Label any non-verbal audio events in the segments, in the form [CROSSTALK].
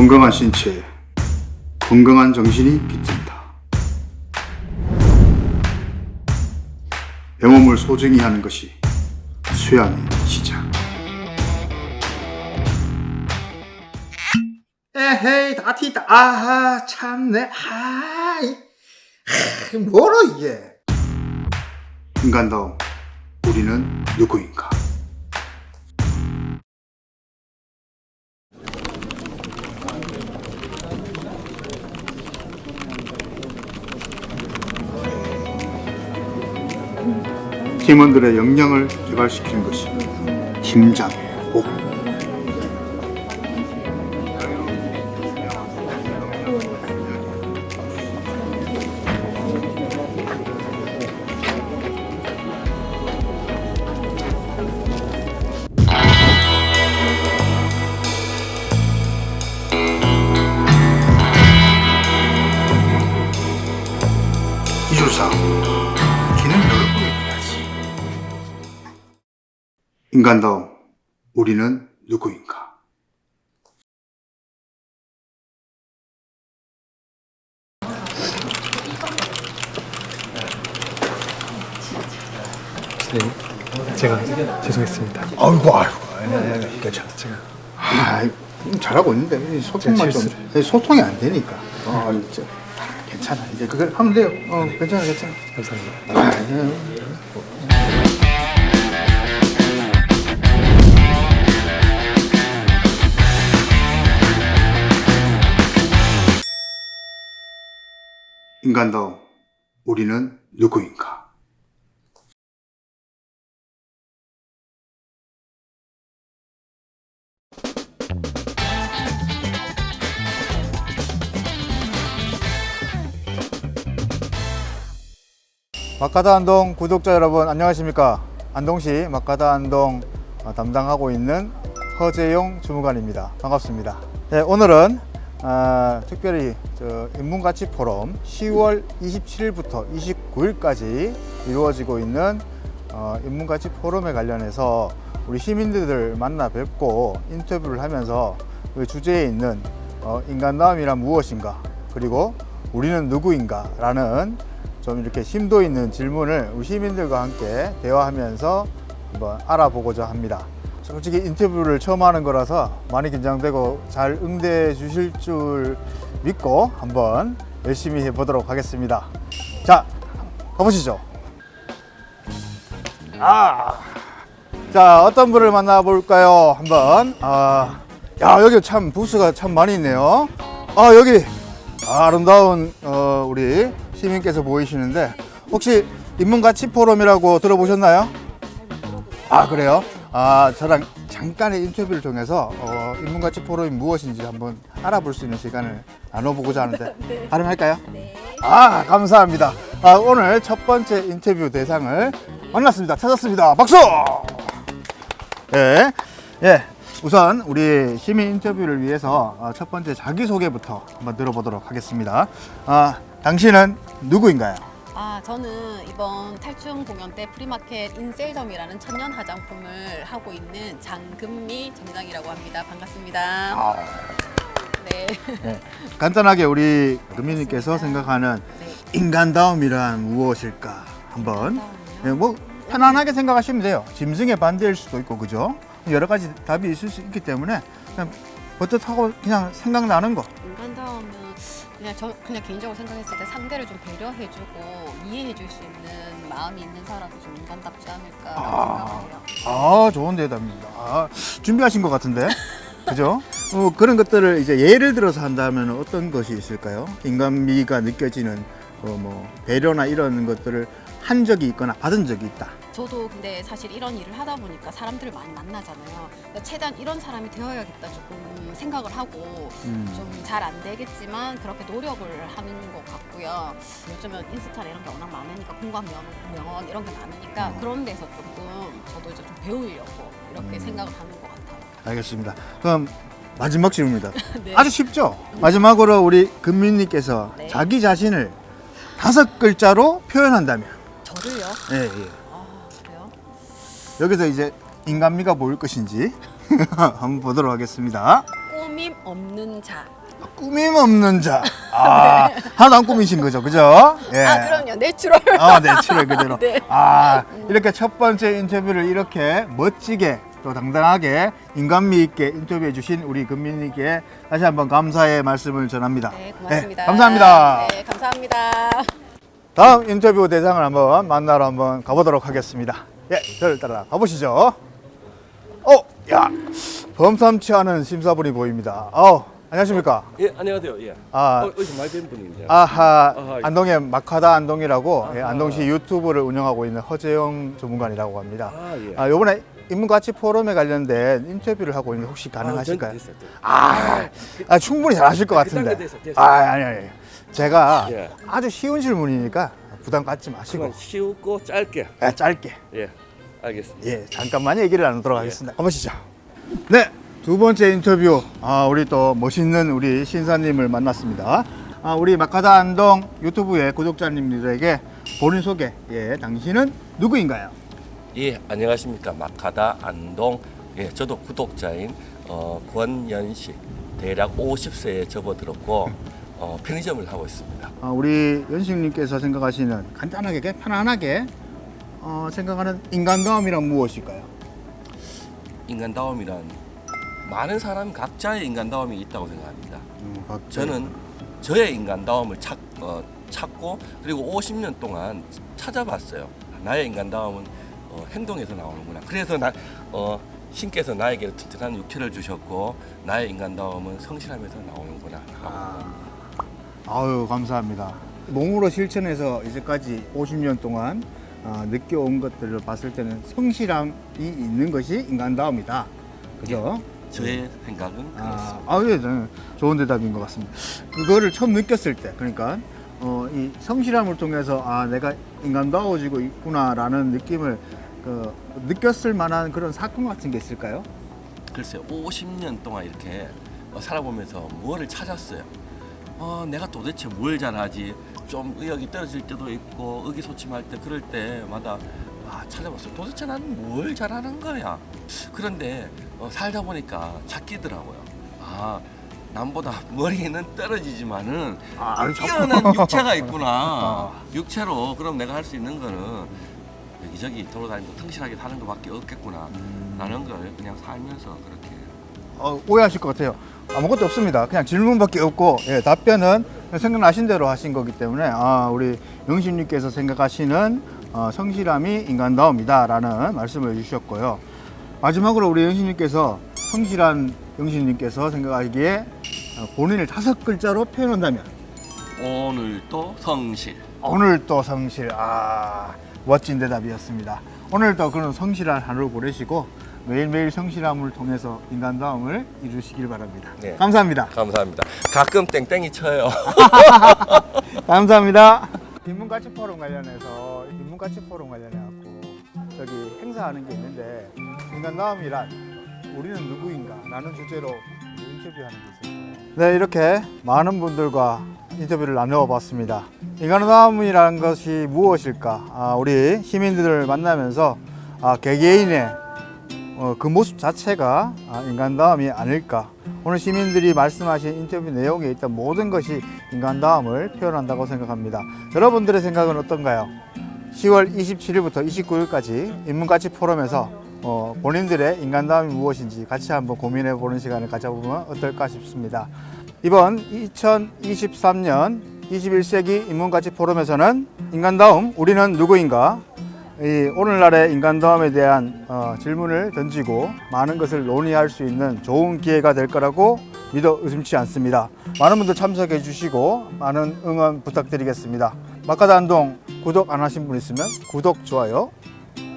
건강한 신체, 건강한 정신이 깃든다. 영업을 소중히 하는 것이 수양의 시작. 에헤이 다 튀다 아하 참네 아이 하, 뭐로 이게 인간다움, 우리는 누구인가? 팀원들의 역량을 개발시키는 것이. 이주상, 인간다움, 우리는 누구인가? 네, 제가 죄송했습니다. 아이고, 아이고, 괜찮아, 제가 아, 잘하고 있는데 이 소통만 좀 네. 소통이 안 되니까. 아, 진짜 괜찮아. 이제 그걸 하면 돼요. 어, 괜찮아, 괜찮아. 감사합니다. 아, 예. 인간다움, 우리는 누구인가? 마카다 안동 구독자 여러분 안녕하십니까? 안동시 마카다 안동 어, 담당하고 있는 허재용 주무관입니다. 반갑습니다. 네, 오늘은 아, 특별히 저 인문가치 포럼 10월 27일부터 29일까지 이루어지고 있는 어, 인문가치 포럼에 관련해서 우리 시민들을 만나 뵙고 인터뷰를 하면서 그 주제에 있는 어, 인간다움이란 무엇인가 그리고 우리는 누구인가 라는 좀 이렇게 심도 있는 질문을 우리 시민들과 함께 대화하면서 한번 알아보고자 합니다. 솔직히 인터뷰를 처음 하는 거라서 많이 긴장되고 잘 응대해 주실 줄 믿고 한번 열심히 해보도록 하겠습니다. 자, 가보시죠. 아, 자 어떤 분을 만나볼까요? 한번. 아, 야 여기 참 부스가 참 많이 있네요. 아 여기 아 름다운 어, 우리 시민께서 보이시는데 혹시 인문가치 포럼이라고 들어보셨나요? 아 그래요? 아 저랑 잠깐의 인터뷰를 통해서 어, 인문가치 포럼이 무엇인지 한번 알아볼 수 있는 시간을 나눠보고자 하는데 [LAUGHS] 가능할까요? 네. 아 감사합니다. 아, 오늘 첫 번째 인터뷰 대상을 만났습니다. 찾았습니다. 박수! 예, 예. 우선 우리 시민 인터뷰를 위해서 어, 첫 번째 자기 소개부터 한번 들어보도록 하겠습니다. 아, 당신은 누구인가요? 아, 저는 이번 탈춤 공연 때 프리마켓 인셀점이라는 천년 화장품을 하고 있는 장금미 점장이라고 합니다. 반갑습니다. 아, 네. 네. 간단하게 우리 금민님께서 생각하는 네. 인간다움이란 무엇일까 한번 인간다움이요? 예, 뭐 편안하게 생각하시면 돼요. 짐승의 반대일 수도 있고 그죠? 여러 가지 답이 있을 수 있기 때문에 그냥 버젓하고 그냥 생각나는 거. 인간다움은 그냥 저 그냥 개인적으로 생각했을 때 상대를 좀 배려해주고 이해해줄 수 있는 마음이 있는 사람이 좀 인간답지 않을까 아. 생각해요. 아 좋은 대답입니다. 아, 준비하신 것 같은데, 그죠? 어, 그런 것들을 이제 예를 들어서 한다면 어떤 것이 있을까요? 인간미가 느껴지는 어, 뭐 배려나 이런 것들을 한 적이 있거나 받은 적이 있다. 저도 근데 사실 이런 일을 하다 보니까 사람들을 많이 만나잖아요. 그러니까 최대한 이런 사람이 되어야겠다 조금 생각을 하고 음. 좀 잘 안 되겠지만 그렇게 노력을 하는 것 같고요. 요즘은 인스타나 이런 게 워낙 많으니까 공감 명언, 명언 이런 게 많으니까 음. 그런 데서 조금 저도 이제 좀 배우려고 이렇게 음. 생각을 하는 것 같아요. 알겠습니다. 그럼 마지막 질문입니다. [LAUGHS] 네. 아주 쉽죠? 마지막으로 우리 금민님께서 네. 자기 자신을 다섯 글자로 표현한다면, 저를요? 예, 예. 여기서 이제 인간미가 보일 것인지 [LAUGHS] 한번 보도록 하겠습니다. 꾸밈 없는 자. 꾸밈 없는 자. [LAUGHS] 아, 하나도 안 꾸미신 거죠, 그죠? 예. 아 그럼요 내추럴. 아, 네, 출혈 그대로. [LAUGHS] 네. 아, 이렇게 첫 번째 인터뷰를 이렇게 멋지게 또 당당하게 인간미 있게 인터뷰해 주신 우리 금민님께 다시 한번 감사의 말씀을 전합니다. 네 고맙습니다. 네, 감사합니다. 네 감사합니다. 다음 인터뷰 대상을 한번 만나러 한번 가보도록 하겠습니다. 예, 저를 따라 가보시죠. 어, 야, 범삼치 않은 심사분이 보입니다. 어, 안녕하십니까? 예, 안녕하세요. 예. 아. 어, 어디서 많이 뵌 분인데. 아하, 아하, 예. 안동의 마카다 안동이라고 예, 아하. 안동시 유튜브를 운영하고 있는 허재영 전문가이라고 합니다. 아, 예. 아, 요번에 인문가치 포럼에 관련된 인터뷰를 하고 있는데 혹시 아, 가능하실까요? 전 됐어요, 됐어요. 아, 아, 충분히 잘하실 것 그 같은데. 단계 됐어, 됐어. 아, 아니, 아니. 제가 예. 아주 쉬운 질문이니까 부담 갖지 마시고 쉬우고 짧게. 예, 짧게. 예. 알겠습니다. 예, 잠깐만 얘기를 나누도록 하겠습니다. 가보시죠. 네, 두 번째 인터뷰. 아, 우리 또 멋있는 우리 신사님을 만났습니다. 아, 우리 마카다 안동 유튜브의 구독자님들에게 본인 소개. 예, 당신은 누구인가요? 예, 안녕하십니까. 마카다 안동. 예, 저도 구독자인 어, 권연식. 대략 50세에 접어들었고 어, 편의점을 하고 있습니다. 아, 우리 연식님께서 생각하시는 간단하게 편안하게 어, 생각하는 인간다움이란 무엇일까요? 인간다움이란 많은 사람 각자의 인간다움이 있다고 생각합니다. 음. 저는 저의 인간다움을 찾, 어, 찾고 그리고 50년 동안 찾아봤어요. 나의 인간다움은 어, 행동에서 나오는구나. 그래서 나, 어, 신께서 나에게 튼튼한 육체를 주셨고 나의 인간다움은 성실함에서 나오는구나. 아, 아유 감사합니다. 몸으로 실천해서 이제까지 50년 동안 아, 느껴온 것들을 봤을 때는 성실함이 있는 것이 인간다움이다. 그죠? 저의 생각은 그렇습니다. 아, 아, 예, 저는 좋은 대답인 것 같습니다. 그거를 처음 느꼈을 때, 그러니까 어, 이 성실함을 통해서 아 내가 인간다워지고 있구나라는 느낌을 그, 느꼈을 만한 그런 사건 같은 게 있을까요? 글쎄요, 50년 동안 이렇게 어, 살아보면서 무엇을 찾았어요. 어, 내가 도대체 뭘 잘하지? 좀 의욕이 떨어질 때도 있고 의기소침할 때 그럴 때마다 아, 찾아봤어요. 도대체 나는 뭘 잘하는 거야? 그런데 어, 살다 보니까 찾기더라고요. 아, 남보다 [LAUGHS] 머리는 떨어지지만은 아, 자꾸. 뛰어난 육체가 있구나. 아. 육체로 그럼 내가 할 수 있는 거는 여기저기 돌아다니고 성실하게 사는 것밖에 없겠구나. 라는 걸 그냥 살면서 그렇게 어, 오해하실 것 같아요. 아무것도 없습니다. 그냥 질문밖에 없고 예, 답변은 생각나신 대로 하신 거기 때문에 아, 우리 영신님께서 생각하시는 어, 성실함이 인간다움이다라는 말씀을 해주셨고요. 마지막으로 우리 영신님께서 성실한 영신님께서 생각하기에 어, 본인을 다섯 글자로 표현한다면 오늘도 성실. 오늘 또 성실 아 멋진 대답이었습니다. 오늘도 그런 성실한 하루를 보내시고 매일매일 성실함을 통해서 인간다움을 이루시길 바랍니다. 네. 감사합니다. 감사합니다. 가끔 땡땡이 쳐요. [LAUGHS] 감사합니다. 인문가치 포럼 관련해서 인문가치 포럼 관련해 갖고 저기 행사하는 게 있는데 인간다움이란 우리는 누구인가 라는 주제로 인터뷰하는 게 있어요. 네 이렇게 많은 분들과 인터뷰를 나누어 봤습니다. 인간다움이라는 것이 무엇일까? 아, 우리 시민들을 만나면서 아, 개개인의 어, 그 모습 자체가 아, 인간다움이 아닐까. 오늘 시민들이 말씀하신 인터뷰 내용에 있던 모든 것이 인간다움을 표현한다고 생각합니다. 여러분들의 생각은 어떤가요? 10월 27일부터 29일까지 인문가치 포럼에서 어, 본인들의 인간다움이 무엇인지 같이 한번 고민해 보는 시간을 가져보면 어떨까 싶습니다. 이번 2023년 21세기 인문가치 포럼에서는 인간다움, 우리는 누구인가? 이 오늘날의 인간다움에 대한 어, 질문을 던지고 많은 것을 논의할 수 있는 좋은 기회가 될 거라고 믿어 의심치 않습니다. 많은 분들 참석해 주시고 많은 응원 부탁드리겠습니다. 마카다 안동 구독 안 하신 분 있으면 구독, 좋아요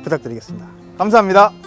부탁드리겠습니다. 감사합니다.